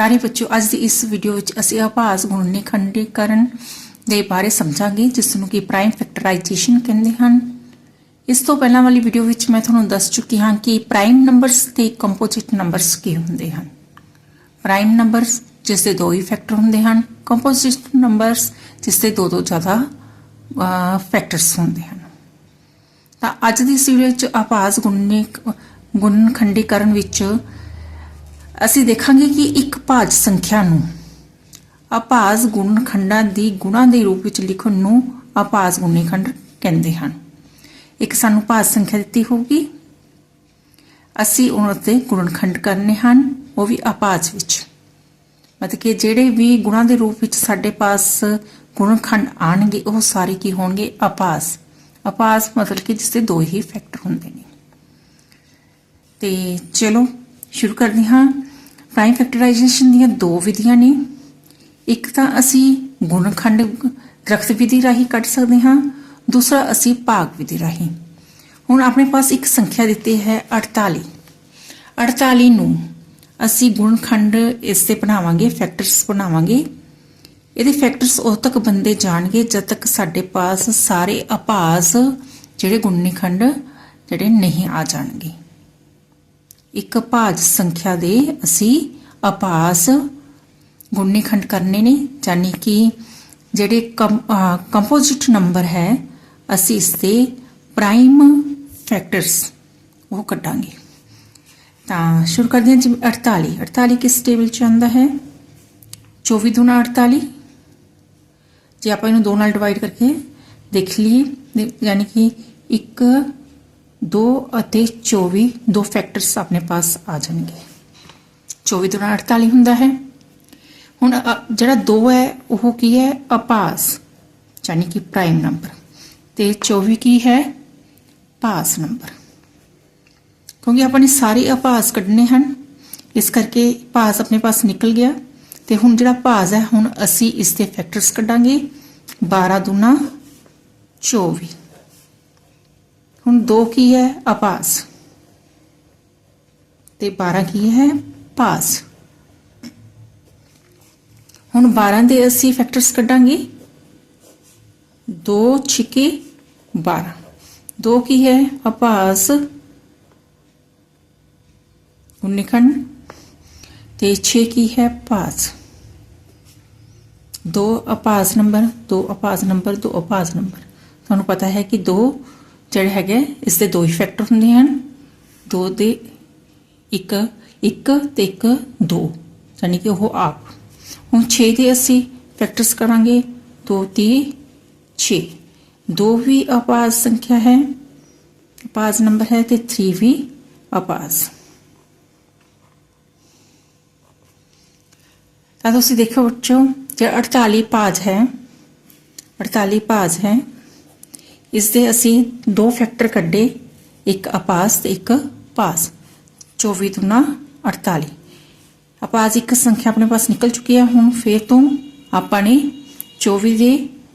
ਪਿਆਰੇ ਬੱਚਿਓ, ਅੱਜ ਦੀ ਇਸ ਵੀਡੀਓ ਵਿੱਚ ਅਸੀਂ ਆਭਾਸ ਗੁਣਨੇ ਖੰਡੀਕਰਨ ਦੇ ਬਾਰੇ ਸਮਝਾਂਗੇ ਜਿਸ ਨੂੰ ਕਿ ਪ੍ਰਾਈਮ ਫੈਕਟਰਾਈਜੇਸ਼ਨ ਕਹਿੰਦੇ ਹਨ। ਇਸ ਤੋਂ ਪਹਿਲਾਂ ਵਾਲੀ ਵੀਡੀਓ ਵਿੱਚ ਮੈਂ ਤੁਹਾਨੂੰ ਦੱਸ ਚੁੱਕੀ ਹਾਂ ਕਿ ਪ੍ਰਾਈਮ ਨੰਬਰਸ ਤੇ ਕੰਪੋਜ਼ਿਟ ਨੰਬਰਸ ਕੀ ਹੁੰਦੇ ਹਨ। ਪ੍ਰਾਈਮ ਨੰਬਰਸ ਜਿਸ ਦੇ ਦੋ ਹੀ ਫੈਕਟਰ ਹੁੰਦੇ ਹਨ ਕੰਪੋਜ਼ਿਟ ਨੰਬਰਸ ਜਿਸ ਦੇ ਦੋ ਤੋਂ ਜ਼ਿਆਦਾ ਫੈਕਟਰਸ ਹੁੰਦੇ ਹਨ। ਤਾਂ ਅੱਜ ਦੀ ਇਸ ਵੀਡੀਓ ਵਿੱਚ ਆਭਾਸ ਗੁਣਨੇ ਗੁਣ ਖੰਡੀਕਰਨ ਵਿੱਚ ਅਸੀਂ ਦੇਖਾਂਗੇ ਕਿ ਇੱਕ ਭਾਜ ਸੰਖਿਆ ਨੂੰ ਅਪਾਜ਼ ਗੁਣਖੰਡਾਂ ਦੀ ਗੁਣਾਂ ਦੇ ਰੂਪ ਵਿੱਚ ਲਿਖਣ ਨੂੰ ਅਪਾਜ਼ ਗੁਣੇਖੰਡ ਕਹਿੰਦੇ ਹਨ। ਇੱਕ ਸਾਨੂੰ ਭਾਜ ਸੰਖਿਆ ਦਿੱਤੀ ਹੋਊਗੀ। ਅਸੀਂ ਉਹਨਾਂ ਤੇ ਗੁਣਖੰਡ ਕਰਨੇ ਹਨ, ਉਹ ਵੀ ਅਪਾਜ ਵਿੱਚ। ਮਤਲਬ ਕਿ ਜਿਹੜੇ ਵੀ ਗੁਣਾਂ ਦੇ ਰੂਪ ਵਿੱਚ ਸਾਡੇ ਪਾਸ ਗੁਣਖੰਡ ਆਣਗੇ, ਉਹ ਸਾਰੇ ਕੀ ਹੋਣਗੇ? ਅਭਾਜ ਅਪਾਸ ਮਤਲਬ ਕਿ ਜਿਸ ਦੇ ਦੋ ਹੀ ਫੈਕਟਰ ਹੁੰਦੇ ਨੇ। ਤੇ ਚਲੋ, ਸ਼ੁਰੂ ਕਰਦੇ ਹਾਂ। ਪ੍ਰਾਈਮ ਫੈਕਟਰਾਈਜੇਸ਼ਨ ਦੀਆਂ ਦੋ ਵਿਧੀਆਂ ਨੇ। ਇੱਕ ਤਾਂ ਅਸੀਂ ਗੁਣਖੰਡ ਦਰਖਤ ਵਿਧੀ ਰਾਹੀਂ ਕੱਢ ਸਕਦੇ ਹਾਂ, ਦੂਸਰਾ ਅਸੀਂ ਭਾਗ ਵਿਧੀ ਰਾਹੀਂ। ਹੁਣ ਆਪਣੇ ਪਾਸ ਇੱਕ ਸੰਖਿਆ ਦਿੱਤੀ ਹੈ 48 48 ਨੂੰ ਅਸੀਂ ਗੁਣਖੰਡ ਇਸ ਤੇ ਬਣਾਵਾਂਗੇ ਫੈਕਟਰਸ ਬਣਾਵਾਂਗੇ। ਇਹਦੇ ਫੈਕਟਰਸ ਉਦੋਂ ਤੱਕ ਬੰਦੇ ਜਾਣਗੇ ਜਦ ਤੱਕ ਸਾਡੇ ਪਾਸ ਸਾਰੇ ਅਭਾਜ ਜਿਹੜੇ ਗੁਣਨਖੰਡ ਜਿਹੜੇ ਨਹੀਂ ਆ ਜਾਣਗੇ। ਇੱਕ ਭਾਜ ਸੰਖਿਆ ਦੇ ਅਸੀਂ ਅਭਾਸ ਗੁਣਨਖੰਡ ਕਰਨੇ ਨੇ, ਯਾਨੀ ਕਿ ਜਿਹੜੇ ਕੰਪੋਜ਼ਿਟ ਨੰਬਰ ਹੈ, ਅਸੀਂ ਇਸ ਦੇ ਪ੍ਰਾਈਮ ਫੈਕਟਰਸ ਉਹ ਕੱਢਾਂਗੇ। ਤਾਂ ਸ਼ੁਰੂ ਕਰਦੇ ਹਾਂ ਜੀ 48 48 ਕਿਸ ਟੇਬਲ ਚ ਆਉਂਦਾ ਹੈ? 24 ਦੁਨਾ 48 ਜੇ ਆਪਾਂ ਇਹਨੂੰ ਦੋ ਨਾਲ ਡਿਵਾਈਡ ਕਰਕੇ ਦੇਖ ਲਈਏ ਯਾਨੀ ਕਿ 1 2 ਅਤੇ 24 ਦੋ ਫੈਕਟਰਸ ਆਪਣੇ ਪਾਸ ਆ ਜਾਣਗੇ। 24 ਦੁਨਾ 48 ਹੁੰਦਾ ਹੈ। ਹੁਣ ਜਿਹੜਾ 2 ਹੈ, ਉਹ ਕੀ ਹੈ? ਅਪਾਸ, ਯਾਨੀ ਕਿ ਪ੍ਰਾਈਮ ਨੰਬਰ ਤੇ 24 ਕੀ ਹੈ? ਪਾਸ ਨੰਬਰ ਕਿਉਂਕਿ ਆਪਾਂ ਨੇ ਸਾਰੇ ਅਪਾਸ ਕੱਢਨੇ ਹਨ, ਇਸ ਕਰਕੇ ਪਾਸ ਆਪਣੇ ਪਾਸ ਨਿਕਲ ਗਿਆ। ਤੇ ਹੁਣ ਜਿਹੜਾ ਭਾਜ ਹੈ, ਹੁਣ ਅਸੀਂ ਇਸ ਦੇ ਫੈਕਟਰਸ ਕੱਢਾਂਗੇ। 12 ਦੁਨਾ 24 ਹੁਣ 2 ਕੀ ਹੈ? ਅਪਾਸ। ਤੇ 12 ਕੀ ਹੈ? ਪਾਸ। ਹੁਣ 12 ਦੇ ਅਸੀਂ ਫੈਕਟਰਸ ਕੱਢਾਂਗੇ। 2 ਛਿਕੇ 12 2 ਕੀ ਹੈ? ਅਪਾਸ। ਉਨਿਕਨ ਤੇ 6 ਕੀ ਹੈ? ਪਾਸ। ਦੋ ਅਪਾਸ ਨੰਬਰ, ਦੋ ਅਪਾਸ ਨੰਬਰ, ਦੋ ਅਪਾਸ ਨੰਬਰ। ਤੁਹਾਨੂੰ ਪਤਾ ਹੈ ਕਿ ਦੋ ਜਿਹੜੇ ਹੈਗੇ ਇਸ ਦੇ ਦੋ ਹੀ ਫੈਕਟਰ ਹੁੰਦੇ ਹਨ। ਦੋ ਦੇ ਇੱਕ ਇੱਕ ਤੇ ਇੱਕ, ਦੋ। ਯਾਨੀ ਕਿ ਉਹ ਆਪ। ਹੁਣ 6 ਦੇ ਅਸੀਂ ਫੈਕਟਰਸ ਕਰਾਂਗੇ 2 3 6 ਦੋ ਵੀ ਅਪਾਸ ਸੰਖਿਆ ਹੈ। ਅਪਾਸ ਨੰਬਰ ਹੈ ਤੇ 3 ਵੀ ਅਪਾਸ ਤਾਂ ਤੁਸੀਂ ਦੇਖੋ ਬੱਚੋ ਜੇ 48 ਪਾਜ ਹੈ 48 ਪਾਜ ਹੈ ਇਸ ਦੇ ਅਸੀਂ ਦੋ ਫੈਕਟਰ ਕੱਢੇ, ਇੱਕ ਅਪਾਸ ਤੇ ਇੱਕ ਪਾਸ। 24 ਦੁਨਾ 48 ਅਪਾਸ ਇੱਕ ਸੰਖਿਆ ਆਪਣੇ ਪਾਸ ਨਿਕਲ ਚੁੱਕੀ ਹੈ ਹੁਣ ਫੇਰ ਤੋਂ ਆਪਾਂ ਨੇ 24 ਦੇ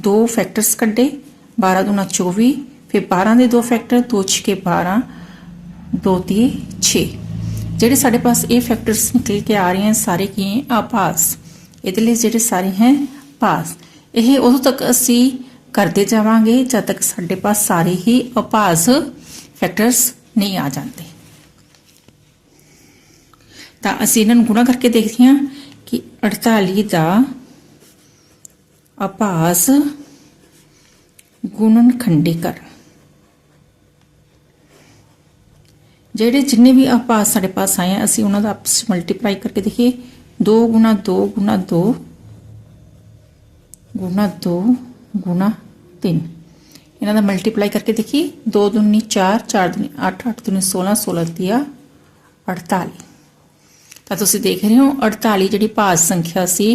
ਦੋ ਫੈਕਟਰਸ ਕੱਢੇ 12 ਦੁਨਾ 24 ਫਿਰ 12 ਦੇ ਦੋ ਫੈਕਟਰ 2 ਛਿਕੇ 12 2 3 6 ਜਿਹੜੇ ਸਾਡੇ ਪਾਸ ਇਹ ਫੈਕਟਰਸ ਨਿਕਲ ਕੇ ਆ ਰਹੇ ਹਨ, ਸਾਰੇ ਕੀ ਹੈ? ਆਭਾਸ ਇਹਦੇ ਲਈ ਜਿਹੜੇ ਸਾਰੇ ਹੈ, ਪਾਸ। ਇਹ ਉਦੋਂ ਤੱਕ ਅਸੀਂ ਕਰਦੇ ਜਾਵਾਂਗੇ, ਜਦ ਤੱਕ ਸਾਡੇ ਪਾਸ ਸਾਰੇ ਹੀ ਆਭਾਸ ਫੈਕਟਰਸ ਨਹੀਂ ਆ ਜਾਂਦੇ। ਤਾਂ ਅਸੀਂ ਇਹਨਾਂ ਨੂੰ ਗੁਣਾ ਕਰਕੇ ਦੇਖਦੇ ਹਾਂ ਕਿ 48 ਦਾ ਅਭਾਸ ਗੁਣਨ ਖੰਡੀਕਰਨ ਜਿਹੜੇ ਜਿੰਨੇ ਵੀ ਅਭਾਸ ਸਾਡੇ ਪਾਸ ਆਏ ਆ, ਅਸੀਂ ਉਹਨਾਂ ਦਾ ਆਪਸ ਮਲਟੀਪਲਾਈ ਕਰਕੇ ਦੇਖੀਏ। 2 ਗੁਣਾ 2 ਗੁਣਾ 2 ਗੁਣਾ 2 ਗੁਣਾ 3 ਇਹਨਾਂ ਦਾ ਮਲਟੀਪਲਾਈ ਕਰਕੇ ਦੇਖੀਏ 2 ਦੁਨੀ 4 4 ਦੁਨੀ 8 8 ਦੁਨੀ 16 16 ਦਿਆ 48 ਤਾਂ ਤੁਸੀਂ ਦੇਖ ਰਹੇ ਹੋ 48 ਜਿਹੜੀ ਭਾਜ ਸੰਖਿਆ ਸੀ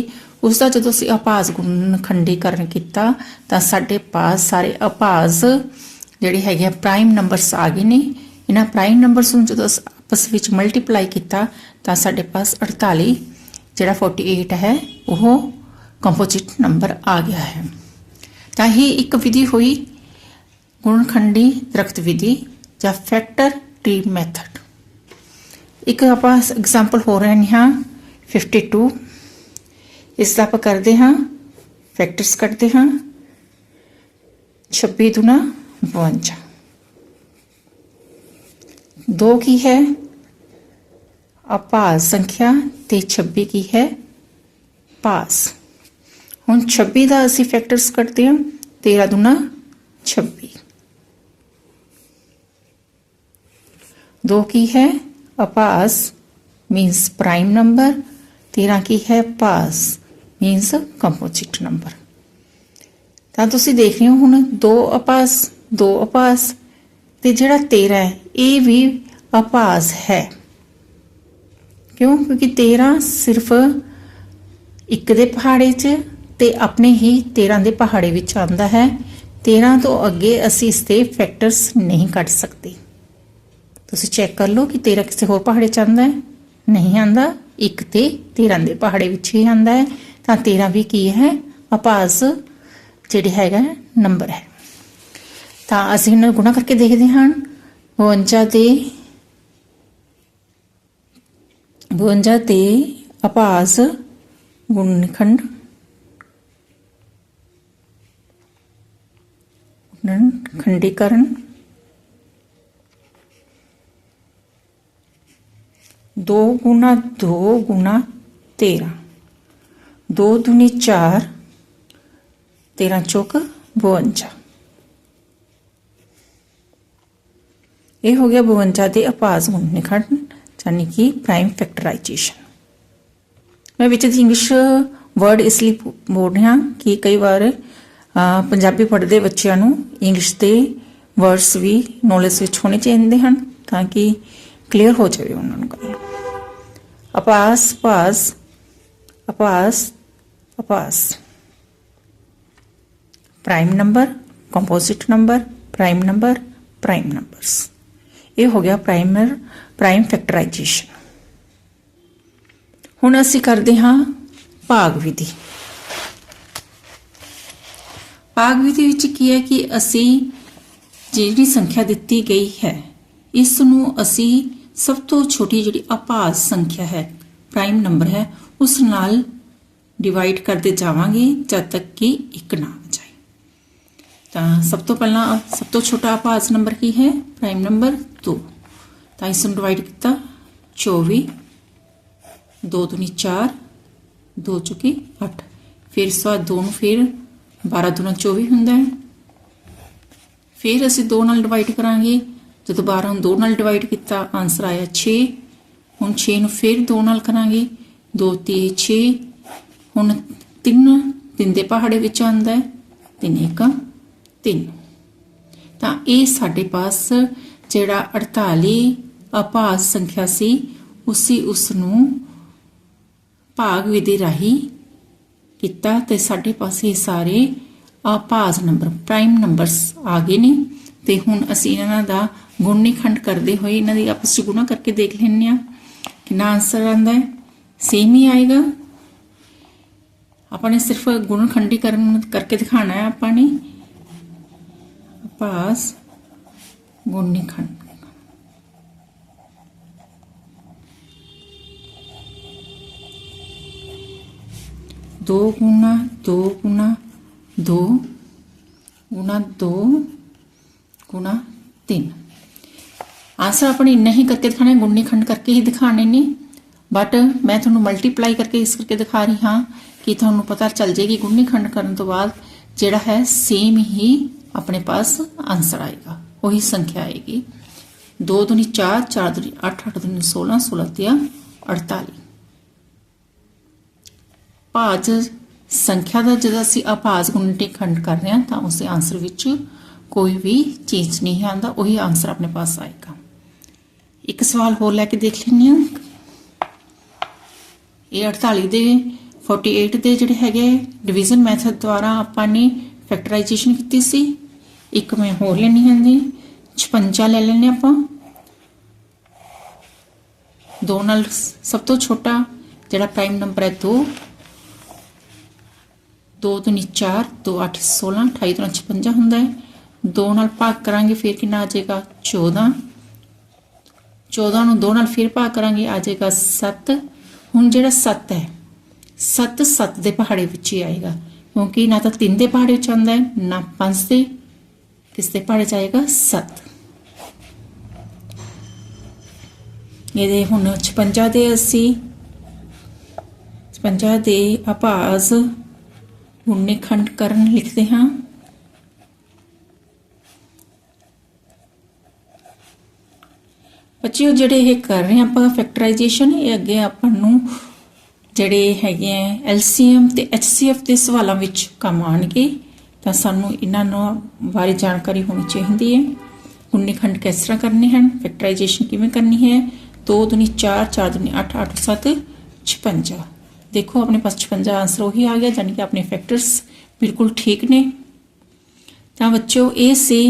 ਉਸ ਦਾ ਜਦੋਂ ਅਸੀਂ ਅਪਾਸ ਗੁਣਖੰਡੀਕਰਨ ਕੀਤਾ, ਤਾਂ ਸਾਡੇ ਪਾਸ ਸਾਰੇ ਅਪਾਸ ਜਿਹੜੇ ਹੈਗੇ ਪ੍ਰਾਈਮ ਨੰਬਰਸ ਆ ਗਏ ਨੇ। ਇਹਨਾਂ ਪ੍ਰਾਈਮ ਨੰਬਰਸ ਨੂੰ ਜਦੋਂ ਆਪਸ ਵਿੱਚ ਮਲਟੀਪਲਾਈ ਕੀਤਾ, ਤਾਂ ਸਾਡੇ ਪਾਸ 48 ਜਿਹੜਾ 48 ਹੈ, ਉਹ ਕੰਪੋਜ਼ਿਟ ਨੰਬਰ ਆ ਗਿਆ ਹੈ। ਤਾਂ ਹੀ ਇੱਕ ਵਿਧੀ ਹੋਈ ਗੁਣਖੰਡੀ ਦਰਖਤ ਵਿਧੀ ਜਾਂ ਫੈਕਟਰ ਟ੍ਰੀ ਮੈਥਡ ਇੱਕ ਆਪਾਂ ਐਗਜ਼ਾਮਪਲ ਹੋ ਰਹੇ ਹਾਂ 52 ਇਸ ਦਾ ਆਪਾਂ ਕਰਦੇ ਹਾਂ ਫੈਕਟਰਸ ਕੱਢਦੇ ਹਾਂ 26 ਦੁਨਾ 52 ਦੋ ਕੀ ਹੈ? ਅਪਾਸ ਸੰਖਿਆ ਤੇ 26 ਕੀ ਹੈ? ਪਾਸ ਹੁਣ 26 ਦਾ ਅਸੀਂ ਫੈਕਟਰਸ ਕੱਢਦੇ ਹਾਂ 13 ਦੁਨਾ 26 ਦੋ ਕੀ ਹੈ? ਅਪਾਸ means prime number 13 ਕੀ ਹੈ? ਪਾਸ means composite number ਤਾਂ ਤੁਸੀਂ ਦੇਖ ਰਹੇ ਹੋ ਹੁਣ ਦੋ ਅਪਾਸ ਦੋ ਅਪਾਸ, ਤੇ ਜਿਹੜਾ 13 ਹੈ, ਇਹ ਵੀ ਅਪਾਸ ਹੈ। ਕਿਉਂ? ਕਿਉਂਕਿ 13 ਸਿਰਫ ਇੱਕ ਦੇ ਪਹਾੜੇ 'ਚ ਤੇ ਆਪਣੇ ਹੀ 13 ਦੇ ਪਹਾੜੇ ਵਿੱਚ ਆਉਂਦਾ ਹੈ। 13 ਤੋਂ ਅੱਗੇ ਅਸੀਂ ਇਸ 'ਤੇ ਫੈਕਟਰਸ ਨਹੀਂ ਕੱਢ ਸਕਦੇ। ਤੁਸੀਂ ਚੈੱਕ ਕਰ ਲਓ ਕਿ 13 ਕਿਸੇ ਹੋਰ ਪਹਾੜੇ 'ਚ ਆਉਂਦਾ ਹੈ। ਨਹੀਂ ਆਉਂਦਾ। ਇੱਕ ਤੇ 13 ਦੇ ਪਹਾੜੇ ਵਿੱਚ ਹੀ ਆਉਂਦਾ ਹੈ। ਤਾਂ 13 ਵੀ ਕੀ ਹੈ? ਅਪਾਸ ਜਿਹੜੇ ਹੈਗਾ ਨੰਬਰ ਹੈ। ਤਾਂ ਅਸੀਂ ਇਹਨਾਂ ਨੂੰ ਗੁਣਾ ਕਰਕੇ ਦੇਖਦੇ ਹਾਂ। 52 ਤੇ 52 ਤੇ ਅਪਾਸ ਗੁਣਨਖੰਡ ਖੰਡੀਕਰਨ दो गुना दो गुना तेरह दो दूनी चार तेरह चौक बवंजा ਇਹ ਹੋ ਗਿਆ 52 ਦੇ ਅਪਾਸ ਗੁਣਨਖੰਡ ਯਾਨੀ ਕਿ ਪ੍ਰਾਈਮ ਫੈਕਟਰਾਈਜੇਸ਼ਨ ਮੈਂ ਵਿੱਚ ਦੀ ਇੰਗਲਿਸ਼ ਵਰਡ ਇਸ ਲਈ ਬੋਲ ਰਿਹਾ ਕਿ ਕਈ ਵਾਰ ਅਹ, ਪੰਜਾਬੀ ਪੜ੍ਹਦੇ ਬੱਚਿਆਂ ਨੂੰ ਇੰਗਲਿਸ਼ ਦੇ ਵਰਡਸ ਵੀ ਨੌਲੇਜ ਵਿੱਚ ਹੋਣੇ ਚਾਹੀਦੇ ਹਨ ਤਾਂ ਕਿ ਕਲੀਅਰ ਹੋ ਜਾਵੇ ਉਹਨਾਂ ਨੂੰ ਗੱਲ। ਅਪਾਸ, ਪਾਸ, ਅਪਾਸ ਅਪਾਸ। Prime number composite number prime number prime numbers ਇਹ ਹੋ ਗਿਆ ਪ੍ਰਾਈਮਰ ਪ੍ਰਾਈਮ ਫੈਕਟਰਾਈਜੇਸ਼ਨ ਹੁਣ ਅਸੀਂ ਕਰਦੇ ਹਾਂ ਭਾਗ ਵਿਧੀ। ਭਾਗ ਵਿਧੀ ਵਿੱਚ ਕੀ ਹੈ ਕਿ ਅਸੀਂ ਜਿਹੜੀ ਸੰਖਿਆ ਦਿੱਤੀ ਗਈ ਹੈ ਇਸ ਨੂੰ ਅਸੀਂ ਸਭ ਤੋਂ ਛੋਟੀ ਜਿਹੜੀ ਅਪਾਸ ਸੰਖਿਆ ਹੈ ਪ੍ਰਾਈਮ ਨੰਬਰ ਹੈ, ਉਸ ਨਾਲ ਡਿਵਾਈਡ ਕਰਦੇ ਜਾਵਾਂਗੇ ਜਦ ਤੱਕ ਕਿ ਇੱਕ ਨਾ ਆ ਜਾਏ। ਤਾਂ ਸਭ ਤੋਂ ਪਹਿਲਾਂ ਸਭ ਤੋਂ ਛੋਟਾ ਅਪਾਸ ਨੰਬਰ ਕੀ ਹੈ? ਪ੍ਰਾਈਮ ਨੰਬਰ 2 ਤਾਂ ਇਸ ਨੂੰ ਡਿਵਾਈਡ ਕੀਤਾ 24 2 ਦੁਨੀ 4 2 ਚੁਕੀ 8 ਫਿਰ ਇਸ ਵਾਰ 2 ਨੂੰ ਫਿਰ 12 ਦੁਨਾ 24 ਹੁੰਦਾ ਹੈ। ਫਿਰ ਅਸੀਂ 2 ਨਾਲ ਡਿਵਾਈਡ ਕਰਾਂਗੇ। ਜਦੋਂ 12 ਨੂੰ 2 ਨਾਲ ਡਿਵਾਈਡ ਕੀਤਾ ਆਨਸਰ ਆਇਆ 6 ਹੁਣ 6 ਨੂੰ ਫਿਰ 2 ਨਾਲ ਕਰਾਂਗੇ। 2 ਤੇ 6 ਹੁਣ 3 3 ਦੇ ਪਹਾੜੇ ਵਿੱਚ ਆਉਂਦਾ ਹੈ। 3 1 3 ਤਾਂ ਇਹ ਸਾਡੇ ਪਾਸ ਜਿਹੜਾ 48 ਅਪਾਸ ਸੰਖਿਆ ਸੀ, ਉਸੇ ਉਸ ਨੂੰ ਭਾਗ ਵਿਧੀ ਰਾਹੀਂ ਕੀਤਾ ਤੇ ਸਾਡੇ ਪਾਸੇ ਸਾਰੇ ਅਪਾਸ ਨੰਬਰ ਪ੍ਰਾਈਮ ਨੰਬਰਸ ਆ ਗਏ ਨੇ। ਤੇ ਹੁਣ ਅਸੀਂ ਇਹਨਾਂ ਦਾ ਗੁਣਨਖੰਡ ਕਰਦੇ ਹੋਏ ਇਹਨਾਂ ਦੀ ਆਪਸ ਵਿੱਚ ਗੁਣਾ ਕਰਕੇ ਦੇਖ ਲੈਂਦੇ ਆ ਕਿੰਨਾ ਆਨਸਰ ਆਉਂਦਾ ਹੈ। ਸੇਮ ਹੀ ਆਏਗਾ। ਆਪਾਂ ਨੇ ਸਿਰਫ ਗੁਣਖੰਡੀਕਰਨ ਕਰਕੇ ਦਿਖਾਣਾ ਹੈ ਆਪਾਂ ਨੇ। ਪਾਸ ਗੁਣਨਖੰਡ दो गुना दो गुना दो गुना दो गुना तीन ਆਨਸਰ ਆਪਾਂ ਨੇ ਇੰਨਾ ਹੀ ਕਰਕੇ ਦਿਖਾਣਾ ਹੈ ਗੁਣਨੀ ਖੰਡ ਕਰਕੇ ਹੀ ਦਿਖਾਣੇ ਨੇ ਬਟ ਮੈਂ ਤੁਹਾਨੂੰ ਮਲਟੀਪਲਾਈ ਕਰਕੇ ਇਸ ਕਰਕੇ ਦਿਖਾ ਰਹੀ ਹਾਂ ਕਿ ਤੁਹਾਨੂੰ ਪਤਾ ਚੱਲ ਜਾਏਗੀ ਗੁਣਨੀ ਖੰਡ ਕਰਨ ਤੋਂ ਬਾਅਦ ਜਿਹੜਾ ਹੈ ਸੇਮ ਹੀ ਆਪਣੇ ਪਾਸ ਆਨਸਰ ਆਏਗਾ ਉਹੀ ਸੰਖਿਆ ਆਏਗੀ 2 ਦੁਨੀ 4 4 ਦੁਨੀ 8 8 ਦੁਨੀ 16 16 ਤੇ 48 ਭਾਜ ਸੰਖਿਆ ਦਾ ਜਦੋਂ ਅਸੀਂ ਅਭਾਜ ਗੁਣਟੀ ਖੰਡ ਕਰ ਰਹੇ ਹਾਂ, ਤਾਂ ਉਸ ਦੇ ਆਨਸਰ ਵਿੱਚ ਕੋਈ ਵੀ ਚੇਂਜ ਨਹੀਂ ਆਉਂਦਾ ਉਹੀ ਆਨਸਰ ਆਪਣੇ ਪਾਸ ਆਏਗਾ। ਇੱਕ ਸਵਾਲ ਹੋਰ ਲੈ ਕੇ ਦੇਖ ਲੈਂਦੇ ਹਾਂ। ਇਹ 48 ਦੇ 48 ਦੇ ਜਿਹੜੇ ਹੈਗੇ ਡਿਵੀਜ਼ਨ ਮੈਥਡ ਦੁਆਰਾ ਆਪਾਂ ਨੇ ਫੈਕਟਰਾਈਜੇਸ਼ਨ ਕੀਤੀ ਸੀ। ਇੱਕ ਮੈਂ ਹੋਰ ਲੈਣੀ ਜੀ 56 ਲੈ ਲੈਣੇ ਆਪਾਂ। ਦੋ ਨਾਲ ਸਭ ਤੋਂ ਛੋਟਾ ਜਿਹੜਾ ਪ੍ਰਾਈਮ ਨੰਬਰ ਹੈ 2 2 ਤੋਂ 4 2 8 16 28 ਤੋਂ 56 ਹੁੰਦਾ ਹੈ। 2 ਨਾਲ ਭਾਗ ਕਰਾਂਗੇ, ਫਿਰ ਕਿੰਨਾ ਆ ਜਾਏਗਾ? 14 14 ਨੂੰ 2 ਨਾਲ ਫਿਰ ਭਾਗ ਕਰਾਂਗੇ, ਆ ਜਾਏਗਾ 7 ਹੁਣ ਜਿਹੜਾ 7 ਹੈ 7 7 ਦੇ ਪਹਾੜੇ ਵਿੱਚ ਹੀ ਆਏਗਾ। ਕਿਉਂਕਿ ਨਾ ਤਾਂ 3 ਦੇ ਪਹਾੜੇ ਵਿੱਚ ਆਉਂਦਾ ਹੈ, ਨਾ 5 ਦੇ। ਕਿਸ ਦੇ ਪਹਾੜੇ ਚ ਆਏਗਾ 7 ਇਹਦੇ ਹੁਣ 56 ਦੇ ਅਸੀਂ 56 ਦੇ ਆਭਾਸ ਗੁਣਨੇ ਕਰਨ ਲਿਖਦੇ ਹਾਂ। ਬੱਚਿਓ, ਜਿਹੜੇ ਇਹ ਕਰ ਰਹੇ ਆਪਾਂ ਫੈਕਟਰਾਈਜੇਸ਼ਨ ਇਹ ਅੱਗੇ ਆਪਾਂ ਨੂੰ ਜਿਹੜੇ ਹੈਗੇ ਆ ਐਲਸੀਐਮ ਤੇ ਐਚਸੀਐਫ ਦੇ ਸਵਾਲਾਂ ਵਿੱਚ ਕੰਮ ਆਣਗੇ ਤਾਂ ਸਾਨੂੰ ਇਹਨਾਂ ਨੂੰ ਬਾਰੇ ਜਾਣਕਾਰੀ ਹੋਣੀ ਚਾਹੀਦੀ ਹੈ। ਗੁਣਨੇ ਕਿਸ ਤਰ੍ਹਾਂ ਕਰਨੇ ਹਨ? ਫੈਕਟਰਾਈਜੇਸ਼ਨ ਕਿਵੇਂ ਕਰਨੀ ਹੈ? 2 ਦੁਨੀ 4 4 ਦੁਨੀ 8 8 7 56 ਦੇਖੋ, ਆਪਣੇ ਪਾਸ 56 ਆਨਸਰ ਉਹੀ ਆ ਗਿਆ ਯਾਨੀ ਕਿ ਆਪਣੇ ਫੈਕਟਰਸ ਬਿਲਕੁਲ ਠੀਕ ਨੇ। ਤਾਂ ਬੱਚਿਓ ਇਹ ਸੀ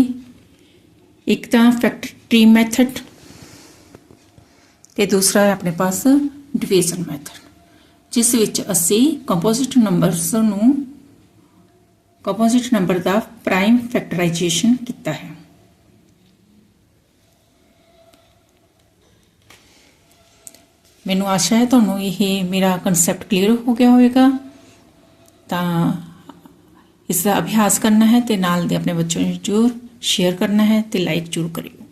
ਇੱਕ ਤਾਂ ਫੈਕਟਰੀ ਮੈਥਡ ਤੇ ਦੂਸਰਾ ਹੈ ਆਪਣੇ ਪਾਸ ਡਿਵੀਜ਼ਨ ਮੈਥਡ ਜਿਸ ਵਿੱਚ ਅਸੀਂ ਕੰਪੋਜ਼ਿਟ ਨੰਬਰਸ ਨੂੰ ਕੰਪੋਜ਼ਿਟ ਨੰਬਰ ਦਾ ਪ੍ਰਾਈਮ ਫੈਕਟਰਾਈਜੇਸ਼ਨ ਕੀਤਾ ਹੈ। ਮੈਨੂੰ ਆਸ਼ਾ ਹੈ ਤੁਹਾਨੂੰ ਇਹ ਮੇਰਾ ਕਨਸੈਪਟ ਕਲੀਅਰ ਹੋ ਗਿਆ ਹੋਵੇਗਾ। ਤਾਂ ਇਸ ਦਾ ਅਭਿਆਸ ਕਰਨਾ ਹੈ ਤੇ ਨਾਲ ਦੇ ਆਪਣੇ ਬੱਚਿਆਂ ਨੂੰ ਜ਼ਰੂਰ ਸ਼ੇਅਰ ਕਰਨਾ ਹੈ ਤੇ ਲਾਈਕ ਜ਼ਰੂਰ ਕਰਿਓ।